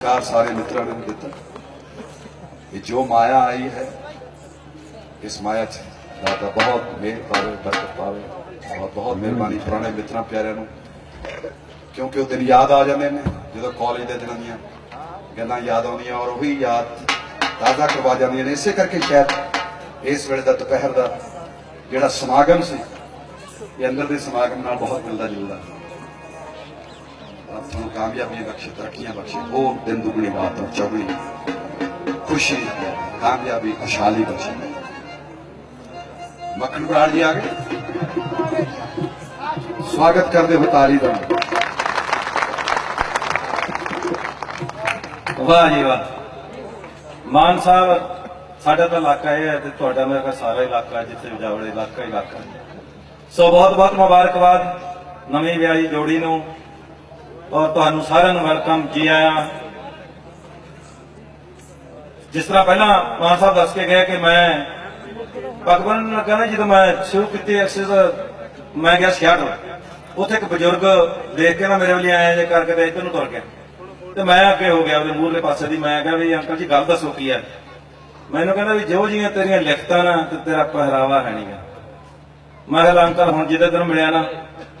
ਕਾਰ ਸਾਰੇ ਮਿੱਤਰਾਂ ਨੂੰ ਦਿੱਤਾ ਇਹ ਜੋ ਮਾਇਆ ਆਈ ਹੈ, ਇਸ ਮਾਇਆ ਚ ਦਾਤਾ ਬਹੁਤ ਮਿਹਰ ਪਾਵੇ, ਬਰਕਤ ਪਾਵੇ ਬਹੁਤ ਬਹੁਤ ਮਿਹਰਬਾਨੀ ਪੁਰਾਣੇ ਮਿੱਤਰਾਂ ਪਿਆਰਿਆਂ ਨੂੰ। ਕਿਉਂਕਿ ਉਹ ਦਿਨ ਯਾਦ ਆ ਜਾਂਦੇ ਨੇ, ਜਦੋਂ ਕਾਲਜ ਦੇ ਦਿਨਾਂ ਦੀਆਂ ਗੱਲਾਂ ਯਾਦ ਆਉਂਦੀਆਂ ਔਰ ਉਹੀ ਯਾਦ ਤਾਜ਼ਾ ਕਰਵਾ ਜਾਂਦੀਆਂ ਨੇ। ਇਸੇ ਕਰਕੇ ਸ਼ਾਇਦ ਇਸ ਵੇਲੇ ਦਾ ਦੁਪਹਿਰ ਦਾ ਜਿਹੜਾ ਸਮਾਗਮ ਸੀ, ਇਹ ਅੰਦਰ ਦੇ ਸਮਾਗਮ ਨਾਲ ਬਹੁਤ ਮਿਲਦਾ ਜੁਲਦਾ। ਆਪ ਤੁਹਾਨੂੰ ਕਾਮਯਾਬੀ ਬਖਸ਼ੇ ਤਰੱਕੀਆਂ ਬਖਸ਼ੇ, ਉਹ ਦਿਨ ਦੁਗਣੀ ਬਾਤ ਚੌਗਣੀ ਖੁਸ਼ੀ, ਕਾਮਯਾਬੀ, ਖੁਸ਼ਹਾਲੀ ਬਖਸ਼ੇ। ਮੱਖਣ ਬਰਾੜ ਜੀ ਆ ਗਏ। ਸਵਾਗਤ ਕਰਦੇ ਹੋ ਤਾਲੀ ਦਾ। ਵਾਹ ਜੀ ਵਾਹ। ਮਾਨ ਸਾਹਿਬ, ਸਾਡਾ ਤਾਂ ਇਲਾਕਾ ਇਹ ਹੈ ਤੇ ਤੁਹਾਡਾ ਮੇਰਾ ਕਿਹਾ ਸਾਰਾ ਇਲਾਕਾ ਜਿੱਥੇ ਵਿਜਾਵੜੇ ਇਲਾਕਾ ਇਲਾਕਾ। ਸੋ ਬਹੁਤ ਬਹੁਤ ਮੁਬਾਰਕਬਾਦ ਨਵੀਂ ਵਿਆਹੀ ਜੋੜੀ ਨੂੰ। ਔਰ ਤੁਹਾਨੂੰ ਸਾਰਿਆਂ ਨੂੰ ਵੈਲਕਮ, ਜੀ ਆਇਆਂ। ਜਿਸ ਤਰ੍ਹਾਂ ਪਹਿਲਾਂ ਮਾਨ ਸਾਹਿਬ ਦੱਸ ਕੇ ਗਏ ਕਿ ਮੈਂ ਭਗਵਾਨ ਲੱਗਾ ਨਾ, ਜਦੋਂ ਮੈਂ ਸ਼ੁਰੂ ਕੀਤੀ ਐਕਸਰਸਾਈਜ਼ ਮੈਂ ਗਿਆ 66 ਉੱਥੇ ਇੱਕ ਬਜ਼ੁਰਗ ਦੇਖ ਕੇ ਨਾ ਮੇਰੇ ਵੱਲ ਆਇਆ ਜੇ ਕਰਕੇ ਤੇ ਇੱਧਰ ਨੂੰ ਤੁਰ ਗਿਆ। ਤੇ ਮੈਂ ਅੱਗੇ ਹੋ ਗਿਆ ਉਹਦੇ ਮੂਹਰਲੇ ਪਾਸੇ ਦੀ, ਮੈਂ ਕਿਹਾ ਵੀ ਅੰਕਲ ਜੀ, ਗੱਲ ਦੱਸੋ ਕੀ ਹੈ? ਮੈਨੂੰ ਕਹਿੰਦਾ ਵੀ ਜੋ ਜੀਆਂ ਤੇਰੀਆਂ ਲਿਖਤਾਂ ਨਾ, ਤੇ ਤੇਰਾ ਪਹਿਰਾਵਾ ਹੈ ਨਹੀਂਗਾ ਮੈਂ ਕਿਹਾ, ਅੰਕਲ, ਹੁਣ ਜਿਹਦੇ ਦਿਨ ਮਿਲਿਆ ਨਾ,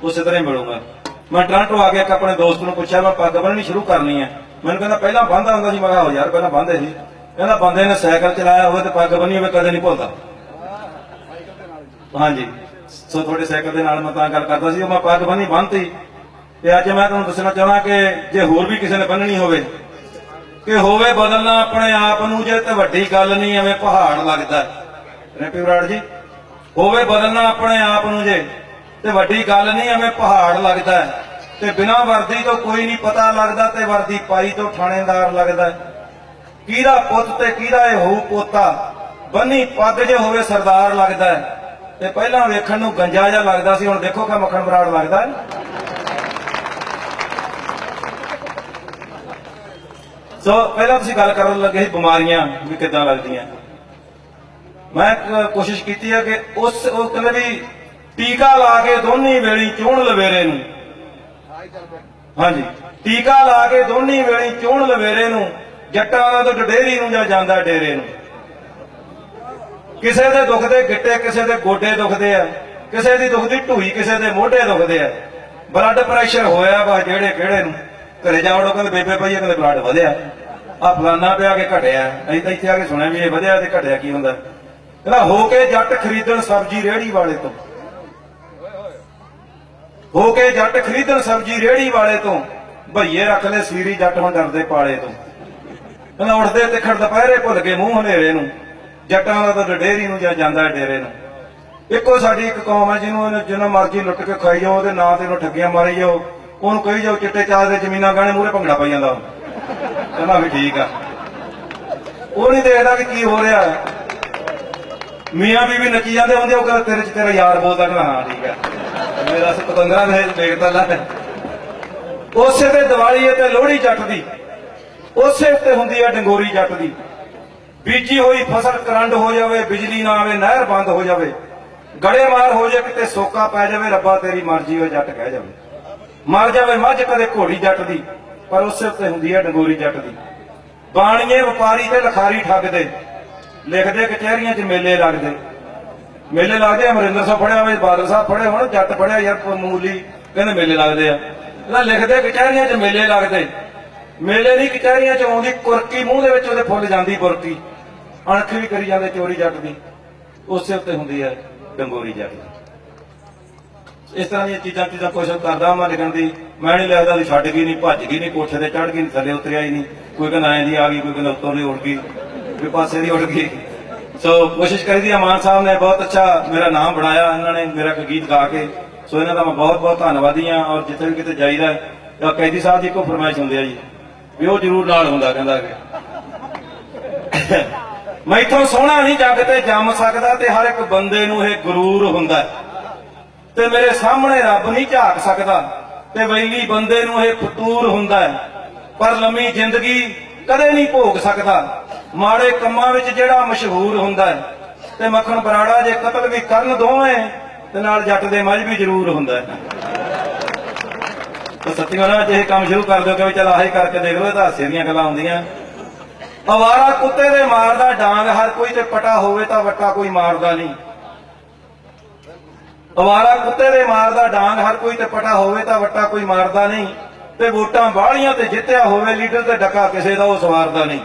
ਉਸੇ ਤਰ੍ਹਾਂ ਹੀ ਮਿਲੂਗਾ। ਮੈਂ ਟ੍ਰਾਂਟੋ ਆ ਕੇ ਇੱਕ ਆਪਣੇ ਦੋਸਤ ਨੂੰ ਪੁੱਛਿਆ, ਮੈਂ ਪੱਗ ਬੰਨਣੀ ਸ਼ੁਰੂ ਕਰਨੀ ਹੈ ਮੈਨੂੰ ਕਹਿੰਦਾ, ਪਹਿਲਾਂ ਬੰਨਦਾ ਹੁੰਦਾ ਸੀ, ਮੈਂ ਕਿਹਾ ਹੋ ਯਾਰ, ਪਹਿਲਾਂ ਬੰਨਦੇ ਸੀ ਕਹਿੰਦਾ, ਬੰਦੇ ਨੇ ਸਾਈਕਲ ਚਲਾਇਆ ਹੋਵੇ ਤੇ ਪੱਗ ਬੰਨੀ ਹੋਵੇ, ਕਦੇ ਨਹੀਂ ਭੁੱਲਦਾ। ਹਾਂਜੀ। ਸੋ ਤੁਹਾਡੇ ਸਾਈਕਲ ਦੇ ਨਾਲ ਮੈਂ ਤਾਂ ਗੱਲ ਕਰਦਾ ਸੀ ਮੈਂ ਪੱਗ ਬੰਨੀ ਬੰਨਤੀ ਤੇ। ਅੱਜ ਮੈਂ ਤੁਹਾਨੂੰ ਦੱਸਣਾ ਚਾਹਣਾ ਕਿ ਜੇ ਹੋਰ ਵੀ ਕਿਸੇ ਨੇ ਬੰਨਣੀ ਹੋਵੇ, ਕਿ ਹੋਵੇ ਬਦਲਣਾ ਆਪਣੇ ਆਪ ਨੂੰ, ਜੇ ਤੇ ਵੱਡੀ ਗੱਲ ਨਹੀਂ, ਐਵੇਂ ਪਹਾੜ ਲੱਗਦਾ। ਰੈਪੀ ਬਰਾੜ ਜੀ, ਹੋਵੇ ਬਦਲਣਾ ਆਪਣੇ ਆਪ ਨੂੰ ਜੇ ਤੇ ਵੱਡੀ ਗੱਲ ਨਹੀਂ, ਐਵੇਂ ਪਹਾੜ ਲੱਗਦਾ ਹੈ। ਤੇ ਬਿਨਾਂ ਵਰਦੀ ਤੋਂ ਕੋਈ ਨਹੀਂ ਪਤਾ ਲੱਗਦਾ ਤੇ ਵਰਦੀ ਪਾਈ ਤੋਂ ਥਾਣੇਦਾਰ ਲੱਗਦਾ ਕਿਹਦਾ ਪੁੱਤ ਤੇ ਕਿਹਦਾ ਇਹ ਹੋਊ ਪੋਤਾ? ਬੰਨੀ ਪੱਗ ਜੇ ਹੋਵੇ ਸਰਦਾਰ ਲੱਗਦਾ ਤੇ ਪਹਿਲਾਂ ਵੇਖਣ ਨੂੰ ਗੰਜਾ ਜਿਹਾ ਲੱਗਦਾ ਸੀ, ਹੁਣ ਦੇਖੋ ਕਿ ਮੱਖਣ ਬਰਾੜ ਲੱਗਦਾ ਸੋ ਪਹਿਲਾਂ ਤੁਸੀਂ ਗੱਲ ਕਰਨ ਲੱਗੇ ਸੀ ਬਿਮਾਰੀਆਂ ਵੀ ਕਿੱਦਾਂ ਲੱਗਦੀਆਂ। ਮੈਂ ਕੋਸ਼ਿਸ਼ ਕੀਤੀ ਹੈ ਕਿ ਉਸ ਉਹ ਕਹਿੰਦੇ ਵੀ ਟੀਕਾ ਲਾ ਕੇ ਦੋਨੀ ਵੇਲੀ ਚੋਣ ਲਵੇਰੇ ਨੂੰ। ਹਾਂਜੀ, ਟੀਕਾ ਲਾ ਕੇ ਦੋਨੀ ਵੇਲੀ ਚੋਣ ਲਵੇਰੇ ਨੂੰ, ਜੱਟਾਂ ਦਾ ਡੇਰੀ ਨੂੰ ਜਾਂ ਜਾਂਦਾ ਡੇਰੇ ਨੂੰ। ਕਿਸੇ ਦੇ ਦੁੱਖ ਦੇ ਗਿੱਟੇ, ਕਿਸੇ ਦੇ ਗੋਡੇ ਦੁਖਦੇ ਆ, ਕਿਸੇ ਦੀ ਦੁਖਦੀ ਢੂਈ, ਕਿਸੇ ਦੇ ਮੋਢੇ ਦੁਖਦੇ ਆ। ਬਲੱਡ ਪ੍ਰੈਸ਼ਰ ਹੋਇਆ ਵਾ ਜਿਹੜੇ ਕਿਹੜੇ ਨੂੰ। ਘਰੇ ਜਾਵੜੋ ਕਹਿੰਦੇ ਬੇਬੇ ਭਾਈ, ਕਹਿੰਦੇ ਬਲੱਡ ਵਧਿਆ। ਆ ਫਲਾਨਾ ਪਿਆ ਕੇ ਘਟਿਆ। ਅਸੀਂ ਤਾਂ ਇੱਥੇ ਆ ਕੇ ਸੁਣਿਆ ਵੀ ਇਹ ਵਧਿਆ ਤੇ ਘਟਿਆ ਕੀ ਹੁੰਦਾ। ਕਹਿੰਦਾ, ਹੋ ਕੇ ਜੱਟ ਖਰੀਦਣ ਸਬਜ਼ੀ ਰੇੜੀ ਵਾਲੇ ਤੋਂ। ਹੋ ਕੇ ਜੱਟ ਖਰੀਦਣ ਸਬਜ਼ੀ ਰੇੜੀ ਵਾਲੇ ਤੋਂ ਭਈਏ ਰੱਖ ਲੈ ਸੀਰੀ ਜੱਟ ਹੁਣ ਡਰਦੇ ਪਾਲੇ ਤੋਂ। ਕਹਿੰਦਾ ਉੱਠਦੇ ਤੇ ਖੜ ਦੁਪਹਿਰੇ ਭੁੱਲ ਗਏ ਮੂੰਹ ਹਨੇਰੇ ਨੂੰ, ਜੱਟਾਂ ਦਾ ਤਾਂ ਡੇਰੀ ਨੂੰ ਜਾਂ ਜਾਂਦਾ ਡੇਰੇ ਨੂੰ। ਇੱਕੋ ਸਾਡੀ ਇੱਕ ਕੌਮ ਹੈ ਜਿਹਨੂੰ ਇਹਨੇ ਜਿੰਨਾ ਮਰਜ਼ੀ ਲੁੱਟ ਕੇ ਖਾਈ ਜਾਓ, ਉਹਦੇ ਨਾਂ ਤੇ ਇਹਨੂੰ ਠੱਗੀਆਂ ਮਾਰੀ ਜਾਓ। ਉਹਨੂੰ ਕਹੀ ਜਾਓ ਚਿੱਟੇ ਚਾਹ ਦੇ ਜ਼ਮੀਨਾਂ ਗਾਣੇ ਮੂਹਰੇ ਭੰਗੜਾ ਪਾਈ ਜਾਂਦਾ ਕਹਿੰਦਾ ਵੀ ਠੀਕ ਆ। ਉਹ ਨਹੀਂ ਦੇਖਦਾ ਕਿ ਕੀ ਹੋ ਰਿਹਾ। ਹੈ ਮੀਆਂ ਬੀਬੀ ਨੱਚੀ ਜਾਂਦੇ ਹੁੰਦੇ ਉਹ ਕਹਿੰਦਾ ਤੇਰੇ ਚ ਤੇਰਾ ਯਾਰ ਬੋਲਦਾ, ਕਹਿੰਦਾ ਹਾਂ, ਠੀਕ ਆ। ਮੇਰਾ ਸਤੰਦਰਾ ਦੇ ਦੇਖਦਾ ਲੱਗ ਉਸੇ ਤੇ ਦੀਵਾਲੀ ਤੇ ਲੋਹੜੀ ਜੱਟ ਦੀ। ਉਸੇ ਉੱਤੇ ਹੁੰਦੀ ਹੈ ਡੰਗੋਰੀ ਜੱਟ ਦੀ। ਬੀਜੀ ਹੋਈ ਫਸਲ ਕਰੰਡ ਹੋ ਜਾਵੇ, ਬਿਜਲੀ ਨਾ ਆਵੇ, ਨਹਿਰ ਬੰਦ ਹੋ ਜਾਵੇ, ਗੜੇ ਮਾਰ ਹੋ ਜਾਏ ਕਿਤੇ ਸੋਕਾ ਪੈ ਜਾਵੇ, ਰੱਬਾ ਤੇਰੀ ਮਰਜ਼ੀ ਹੋਏ ਜੱਟ ਕਹਿ ਜਾਵੇ। ਮਰ ਜਾਵੇ ਮੱਝ ਕਦੇ ਘੋੜੀ ਜੱਟ ਦੀ, ਪਰ ਉਸੇ ਉੱਤੇ ਹੁੰਦੀ ਹੈ ਡੰਗੋਰੀ ਜੱਟ ਦੀ। ਬਾਣੀਏ ਵਪਾਰੀ ਤੇ ਲਖਾਰੀ ਠੱਗਦੇ। ਲਿਖਦੇ ਕਚਹਿਰੀਆਂ 'ਚ ਮੇਲੇ ਲੱਗਦੇ। ਮੇਲੇ ਲੱਗਦੇ ਅਮਰਿੰਦਰ ਸਾਹਿਬ ਫੜਿਆ ਹੋਵੇ, ਬਾਦਲ ਸਾਹਿਬ ਫੜੇ ਹੁਣ, ਜੱਟ ਫੜਿਆ ਯਾਰ ਮੂਲੀ, ਕਹਿੰਦੇ ਮੇਲੇ ਲੱਗਦੇ ਆ। ਇਹਦਾ ਲਿਖਦੇ ਕਚਹਿਰੀਆਂ 'ਚ ਮੇਲੇ ਲੱਗਦੇ। ਮੇਲੇ ਦੀ ਕਚਹਿਰੀਆਂ 'ਚ ਆਉਂਦੀ ਕੁਰਕੀ, ਮੂੰਹ ਦੇ ਵਿੱਚ ਉਹਦੇ ਫੁੱਲ ਜਾਂਦੀ ਬੁਰਕੀ ਅਣਖ ਵੀ ਕਰੀ ਜਾਂਦੇ ਚੋਰੀ ਜੱਟ ਦੀ। ਉਸੇ ਉੱਤੇ ਹੁੰਦੀ ਹੈ ਡੰਗੋਰੀ ਜੱਟ ਇਸ ਤਰ੍ਹਾਂ ਦੀਆਂ ਚੀਜ਼ਾਂ ਚੀਜ਼ਾਂ ਕੋਸ਼ਿਸ਼ ਕਰਦਾ ਮੈਂ ਲਿਖਣ ਦੀ। ਮੈਂ ਨਹੀਂ ਲੱਗਦਾ ਵੀ ਛੱਡ ਗਈ ਨਹੀਂ, ਭੱਜ ਗਈ ਨਹੀਂ, ਕੋਠੇ ਤੇ ਚੜ ਗਈ ਨਹੀਂ, ਥੱਲੇ ਉਤਰਿਆ ਹੀ ਨਹੀਂ। ਕੋਈ ਕਹਿੰਦਾ ਐਂ ਦੀ ਆ ਗਈ, ਕੋਈ ਕਹਿੰਦਾ ਉੱਤੋਂ ਦੀ ਉੱਡ ਗਈ ਕੋਈ ਪਾਸੇ ਦੀ ਉੱਡ ਗਈ। ਸੋ ਕੋਸ਼ਿਸ਼ ਕਰੀਦੀ ਹੈ ਮਾਨ ਸਾਹਿਬ ਨੇ ਬਹੁਤ ਅੱਛਾ ਮੇਰਾ ਨਾਮ ਬਣਾਇਆ ਇਹਨਾਂ ਨੇ ਮੇਰਾ ਗੀਤ ਗਾ ਕੇ ਸੋ ਇਹਨਾਂ ਦਾ ਮੈਂ ਬਹੁਤ ਬਹੁਤ ਧੰਨਵਾਦੀ ਹਾਂ ਔਰ ਜਿੱਥੇ ਵੀ ਕਿਤੇ ਜਾਈਦਾ ਤਾਂ ਕੈਦੀ ਸਾਹਿਬ ਦੀ ਇੱਕੋ ਫਰਮਾਇਸ਼ ਹੁੰਦੀ ਹੈ ਜੀ ਵੀ ਉਹ ਜ਼ਰੂਰ ਨਾਲ ਹੁੰਦਾ ਕਹਿੰਦਾ ਕਿ ਮੈਥੋਂ ਸੋਹਣਾ ਨਹੀਂ ਜੱਗ ਤੇ ਜੰਮ ਸਕਦਾ ਤੇ ਹਰ ਇੱਕ ਬੰਦੇ ਨੂੰ ਇਹ ਗਰੂਰ ਹੁੰਦਾ ਤੇ ਮੇਰੇ ਸਾਹਮਣੇ ਰੱਬ ਨਹੀਂ ਝਾਕ ਸਕਦਾ ਤੇ ਵੈਲੀ ਬੰਦੇ ਨੂੰ ਇਹ ਫਤੂਰ ਹੁੰਦਾ ਹੈ ਪਰ ਲੰਮੀ ਜ਼ਿੰਦਗੀ ਕਦੇ ਨਹੀਂ ਭੋਗ ਸਕਦਾ ਮਾੜੇ ਕੰਮਾਂ ਵਿੱਚ ਜਿਹੜਾ ਮਸ਼ਹੂਰ ਹੁੰਦਾ ਹੈ, ਤੇ ਮੱਖਣ ਬਰਾੜਾ ਜੇ ਕਤਲ ਵੀ ਕਰਨ ਦੋਵੇਂ, ਤੇ ਨਾਲ ਜੱਟ ਦੇ ਮਝ ਵੀ ਜ਼ਰੂਰ ਹੁੰਦਾ ਹੈ। ਤਾਂ ਸੱਚੀਓ ਨਾ ਜੇ ਕੰਮ ਸ਼ੁਰੂ ਕਰ ਦਿਓ ਕਿ ਵੀ ਚਲ ਆਹੀ ਕਰਕੇ ਦੇਖ ਲਓ, ਇਹ ਤਾਂ ਹਾਸੇ ਦੀਆਂ ਗੱਲਾਂ ਹੁੰਦੀਆਂ। ਅਵਾਰਾ ਕੁੱਤੇ ਦੇ ਮਾਰਦਾ ਡਾਂਗ, ਹਰ ਕੋਈ ਤੇ ਪਟਾ ਹੋਵੇ ਤਾਂ ਵੱਟਾ ਕੋਈ ਮਾਰਦਾ ਨਹੀਂ। ਅਵਾਰਾ ਕੁੱਤੇ ਦੇ ਮਾਰਦਾ ਡਾਂਗ, ਹਰ ਕੋਈ ਤੇ ਪਟਾ ਹੋਵੇ ਤਾਂ ਵੱਟਾ ਕੋਈ ਮਾਰਦਾ ਨਹੀਂ। ਤੇ ਵੋਟਾਂ ਬਾਹਲੀਆਂ ਤੇ ਜਿੱਤਿਆ ਹੋਵੇ, ਲੀਡਰ ਤੇ ਡੱਕਾ ਕਿਸੇ ਦਾ, ਉਹ ਸਵਾਰਦਾ ਨਹੀਂ।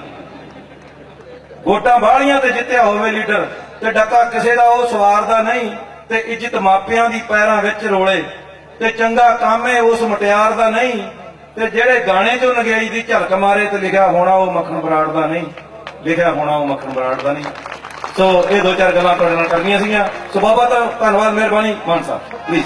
ਵੋਟਾਂ ਬਾਹਲੀਆਂ ਤੇ ਜਿੱਤਿਆ ਹੋਵੇ ਲੀਡਰ, ਤੇ ਡੱਕਾ ਕਿਸੇ ਦਾ ਉਹ ਸਵਾਰਦਾ ਨਹੀਂ, ਤੇ ਇੱਜ਼ਤ ਮਾਪਿਆਂ ਦੀ ਪੈਰਾਂ ਵਿੱਚ ਰੋਲੇ, ਤੇ ਚੰਗਾ ਕੰਮ ਏ ਉਸ ਮਟਿਆਰ ਦਾ ਨਹੀਂ, ਤੇ ਜਿਹੜੇ ਗਾਣੇ ਚੋਂ ਨਗਿਆਈ ਦੀ ਝਲਕ ਮਾਰੇ ਤੇ ਲਿਖਿਆ ਹੋਣਾ ਉਹ ਮੱਖਣ ਬਰਾੜ ਦਾ ਨਹੀਂ, ਲਿਖਿਆ ਹੋਣਾ ਉਹ ਮੱਖਣ ਬਰਾੜ ਦਾ ਨਹੀਂ। ਸੋ ਇਹ ਦੋ ਚਾਰ ਗੱਲਾਂ ਤੁਹਾਡੇ ਨਾਲ ਕਰਨੀਆਂ ਸੀਗੀਆਂ। ਸੋ ਬਾਬਾ ਤਾਂ ਧੰਨਵਾਦ, ਮਿਹਰਬਾਨੀ, ਮਾਨ ਸਾਹਿਬ ਪਲੀਜ਼